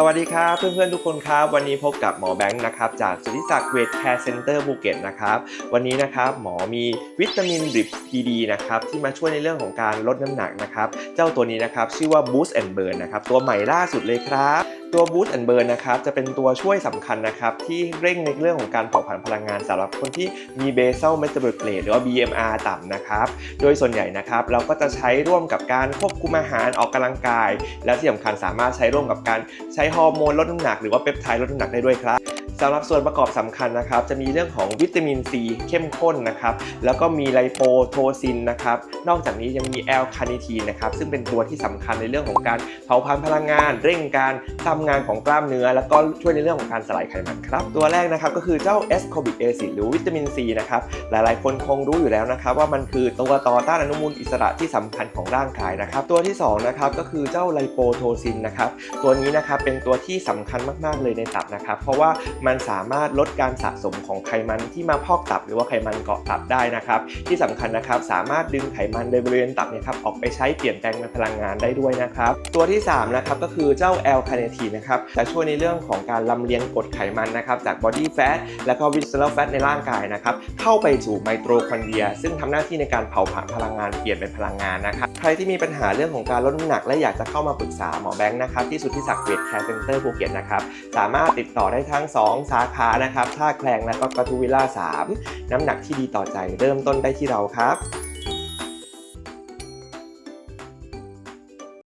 สวัสดีครับเพื่อนๆทุกคนครับ วันนี้พบกับหมอแบงค์นะครับจากสุทธิศักดิ์เวชแคร์เซ็นเตอร์ภูเก็ตนะครับวันนี้นะครับหมอมีวิตามินดริปพีดีนะครับที่มาช่วยในเรื่องของการลดน้ำหนักนะครับเจ้าตัวนี้นะครับชื่อว่า Boost and Burn นะครับตัวใหม่ล่าสุดเลยครับตัว Boost and Burn นะครับจะเป็นตัวช่วยสำคัญนะครับที่เร่งในเรื่องของการเผาผลาญพลังงานสำหรับคนที่มี basal metabolic rate หรือว่า BMR ต่ำนะครับ โดยส่วนใหญ่นะครับเราก็จะใช้ร่วมกับการควบคุมอาหารออกกำลังกาย และที่สำคัญสามารถใช้ร่วมกับการใช้ฮอร์โมนลดน้ำหนักหรือว่าเปปไทด์ลดน้ำหนักได้ด้วยครับ สำหรับส่วนประกอบสำคัญนะครับ จะมีเรื่องของวิตามินซีเข้มข้นนะครับ แล้วก็มีไลโปโทซินนะครับ นอกจากนี้ยังมีแอลคาเนทีนนะครับ ซึ่งเป็นตัวที่สำคัญในเรื่องของการเผาผลาญพลังงาน เร่งการทำงานของกล้ามเนื้อ แล้วก็ช่วยในเรื่องของการสลายไขมันครับ ตัวแรกนะครับก็คือเจ้า a s c o r b i c acid หรือวิตามินซีนะครับ หลายๆ คนคงรู้อยู่แล้วนะครับ ว่ามันคือตัวต่อต้านอนุมูลอิสระที่สำคัญของร่างกายนะครับ ตัวที่สองนะครับก็คือเจ้าไลโปโทซินนะครับ ตัวนี้นะครับเป็นตัวที่สำคัญมาก ๆ เลยในตับนะครับ เพราะว่ามันสามารถลดการสะสมของไขมันที่มาพอกตับ หรือว่าไขมันเกาะตับได้นะครับ ที่สำคัญนะครับสามารถดึงไขมันในบริเวณตับเนี่ยครับออกไปใช้เปลี่ยนแปลงเป็นพลังงานได้ด้วยนะครับ ตัวที่สามนะครับก็คือเจ้าแอลคาเนทีนนะครับจะช่วยในเรื่องของการลำเลียงกรดไขมันนะครับจากบอดี้แฟทและก็วิสเซอรัลแฟตในร่างกายนะครับเข้าไปสู่ไมโตคอนเดรีย ซึ่งทำหน้าที่ในการเผาผลาญพลังงานเปลี่ยนเป็นพลังงานนะครับใครที่มีปัญหาเรื่องของการลดน้ำหนัก และอยากจะเข้ามาปรึกษาหมอแบงค์นะครับที่สุทธิศักดิ์เวชแคร์เซ็นเตอร์ภูเก็ตนะครับสามารถติดต่อได้ทั้ง2 สาขานะครับท่าแคลงและก็กระทูวิลล่า3 น้ำหนักที่ดีต่อใจเริ่มต้นได้ที่เราครับ